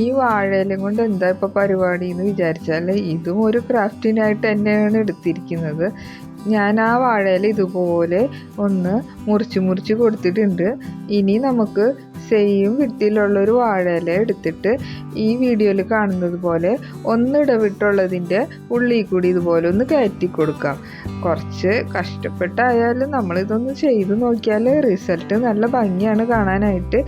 ഈ വാഴയിലും കൊണ്ട് എന്താ ഇപ്പോൾ പരിപാടി എന്ന് വിചാരിച്ചാൽ ഇതും ഒരു ക്രാഫ്റ്റിനായിട്ട് തന്നെയാണ് എടുത്തിരിക്കുന്നത്. ഞാൻ ആ വാഴയില ഇതുപോലെ ഒന്ന് മുറിച്ച് മുറിച്ച് കൊടുത്തിട്ടുണ്ട്. ഇനി നമുക്ക് സെയിം വിട്ടിലുള്ളൊരു വാഴയില എടുത്തിട്ട് ഈ വീഡിയോയിൽ കാണുന്നത് പോലെ ഒന്നിടവിട്ടുള്ളതിന്റെ ഉള്ളിൽ കൂടി ഇതുപോലെ ഒന്ന് കയറ്റി കൊടുക്കാം. കുറച്ച് കഷ്ടപ്പെട്ടായാലും നമ്മൾ ഇതൊന്ന് ചെയ്ത് നോക്കിയാൽ റിസൾട്ട് നല്ല ഭംഗിയാണ് കാണാനായിട്ട്.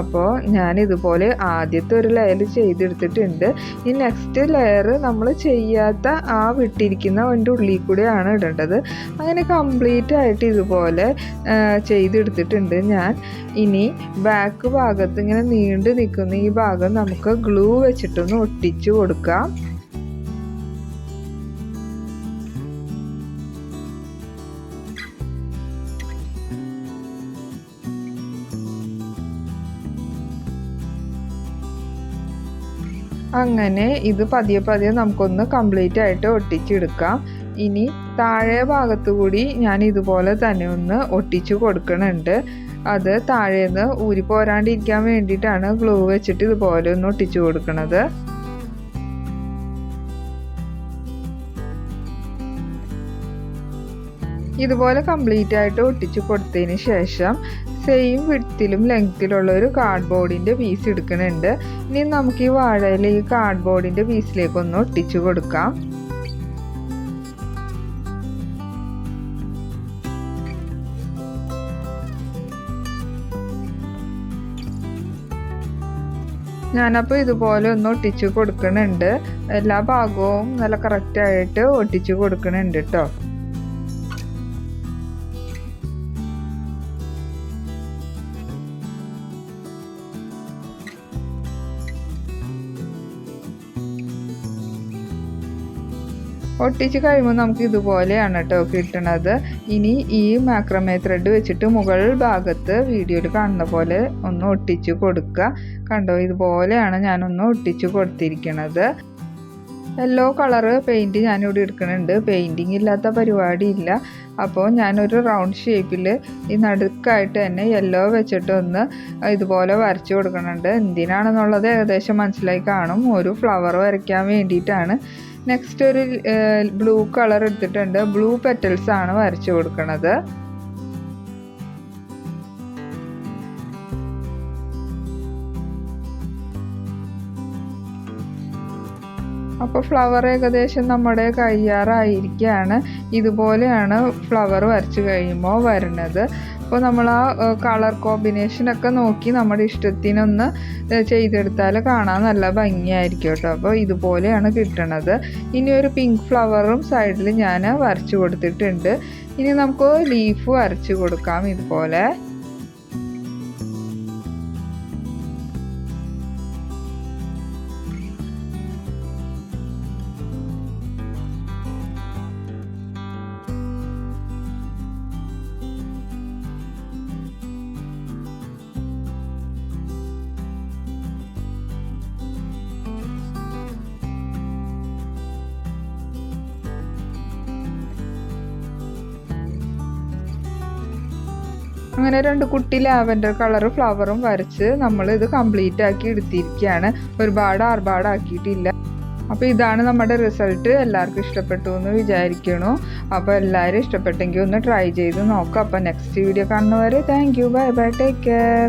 അപ്പോൾ ഞാൻ ഇതുപോലെ ആദ്യത്തെ ഒരു ലെയർ ചെയ്തെടുത്തിട്ടുണ്ട്. ഈ നെക്സ്റ്റ് ലെയർ നമ്മൾ ചെയ്യാത്ത ആ വിട്ടിരിക്കുന്ന അതിന്റെ ഉള്ളിൽ കൂടെയാണ് ഇടേണ്ടത്. അങ്ങനെ കംപ്ലീറ്റ് ആയിട്ട് ഇതുപോലെ ചെയ്തെടുത്തിട്ടുണ്ട് ഞാൻ. ഇനി ബാക്ക് ഭാഗത്ത് ഇങ്ങനെ നീണ്ടു നിൽക്കുന്ന ഈ ഭാഗം നമുക്ക് ഗ്ലൂ വെച്ചിട്ടൊന്ന് ഒട്ടിച്ചു കൊടുക്കാം. അങ്ങനെ ഇത് പതിയെ പതിയെ നമുക്കൊന്ന് കംപ്ലീറ്റ് ആയിട്ട് ഒട്ടിച്ചെടുക്കാം. ഇനി താഴെ ഭാഗത്തുകൂടി ഞാൻ ഇതുപോലെ തന്നെ ഒന്ന് ഒട്ടിച്ചു കൊടുക്കണുണ്ട്. അത് താഴേന്ന് ഊരി പോരാണ്ടിരിക്കാൻ വേണ്ടിയിട്ടാണ് ഗ്ലൂ വെച്ചിട്ട് ഇതുപോലെ ഒന്ന് ഒട്ടിച്ചു കൊടുക്കുന്നത് ഇതുപോലെ കംപ്ലീറ്റ് ആയിട്ട് ഒട്ടിച്ചു കൊടുത്തതിന് ശേഷം സെയിം വിഡ്ത്തിലും ലെങ്ത്തിലുള്ള ഒരു കാർഡ്ബോർഡിന്റെ പീസ് എടുക്കുന്നുണ്ട് ഇനി നമുക്ക് ഈ വാഴയിൽ ഈ കാർഡ്ബോർഡിന്റെ ബോർഡിന്റെ ഒന്ന് ഒട്ടിച്ചു കൊടുക്കാം. ഞാനപ്പോൾ ഇതുപോലെ ഒന്ന് ഒട്ടിച്ച് കൊടുക്കുന്നുണ്ട് എല്ലാ ഭാഗവും നല്ല കറക്റ്റായിട്ട് ഒട്ടിച്ച് കൊടുക്കുന്നുണ്ട് കേട്ടോ ഒട്ടിച്ച് കഴിയുമ്പോൾ നമുക്ക് ഇതുപോലെയാണ് കേട്ടോ കിട്ടണത്. ഇനി ഈ മാക്രമേ ത്രെഡ് വെച്ചിട്ട് മുകൾ ഭാഗത്ത് വീഡിയോയിൽ കാണുന്ന പോലെ ഒന്ന് ഒട്ടിച്ച് കൊടുക്കുക. കണ്ടോ ഇതുപോലെയാണ് ഞാനൊന്ന് ഒട്ടിച്ച് കൊടുത്തിരിക്കണത്. യെല്ലോ കളറ് പെയിന്റ് ഞാനിവിടെ എടുക്കുന്നുണ്ട് പെയിന്റിങ് ഇല്ലാത്ത പരിപാടി ഇല്ല. അപ്പോൾ ഞാനൊരു റൗണ്ട് ഷേപ്പിൽ ഈ നടുക്കായിട്ട് തന്നെ യെല്ലോ വെച്ചിട്ട് ഒന്ന് ഇതുപോലെ വരച്ച് കൊടുക്കുന്നുണ്ട് എന്തിനാണെന്നുള്ളത് ഏകദേശം മനസ്സിലായി കാണും. ഒരു ഫ്ലവർ വരയ്ക്കാൻ വേണ്ടിയിട്ടാണ്. നെക്സ്റ്റ് ഒരു ബ്ലൂ കളർ എടുത്തിട്ടുണ്ട്. ബ്ലൂ പെറ്റൽസ് ആണ് വരച്ചു കൊടുക്കുന്നത് അപ്പോൾ ഫ്ലവർ ഏകദേശം നമ്മുടെ കയ്യാറായിരിക്കുകയാണ് ഇതുപോലെയാണ് ഫ്ലവർ വരച്ച് കഴിയുമ്പോൾ വരുന്നത്. അപ്പോൾ നമ്മൾ ആ കളർ കോമ്പിനേഷനൊക്കെ നോക്കി നമ്മുടെ ഇഷ്ടത്തിനൊന്ന് ചെയ്തെടുത്താൽ കാണാൻ നല്ല ഭംഗിയായിരിക്കും കേട്ടോ. അപ്പോൾ ഇതുപോലെയാണ് കിട്ടണത്. ഇനി ഒരു പിങ്ക് ഫ്ലവറും സൈഡിൽ ഞാൻ വരച്ചു കൊടുത്തിട്ടുണ്ട്. ഇനി നമുക്ക് ലീഫ് വരച്ച് കൊടുക്കാം ഇതുപോലെ. അങ്ങനെ രണ്ട് കുട്ടി ലാവൻഡർ കളർ ഫ്ലവറും വരച്ച് നമ്മൾ ഇത് കംപ്ലീറ്റ് ആക്കി എടുത്തിരിക്കുകയാണ് ഒരുപാട് ആർഭാടാക്കിയിട്ടില്ല. അപ്പോൾ ഇതാണ് നമ്മുടെ റിസൾട്ട്. എല്ലാവർക്കും ഇഷ്ടപ്പെട്ടു എന്ന് വിചാരിക്കണു. അപ്പോൾ എല്ലാവരും ഇഷ്ടപ്പെട്ടെങ്കിൽ ഒന്ന് ട്രൈ ചെയ്ത് നോക്കാം. അപ്പോൾ നെക്സ്റ്റ് വീഡിയോ കാണുന്നവരെ thank you bye bye take care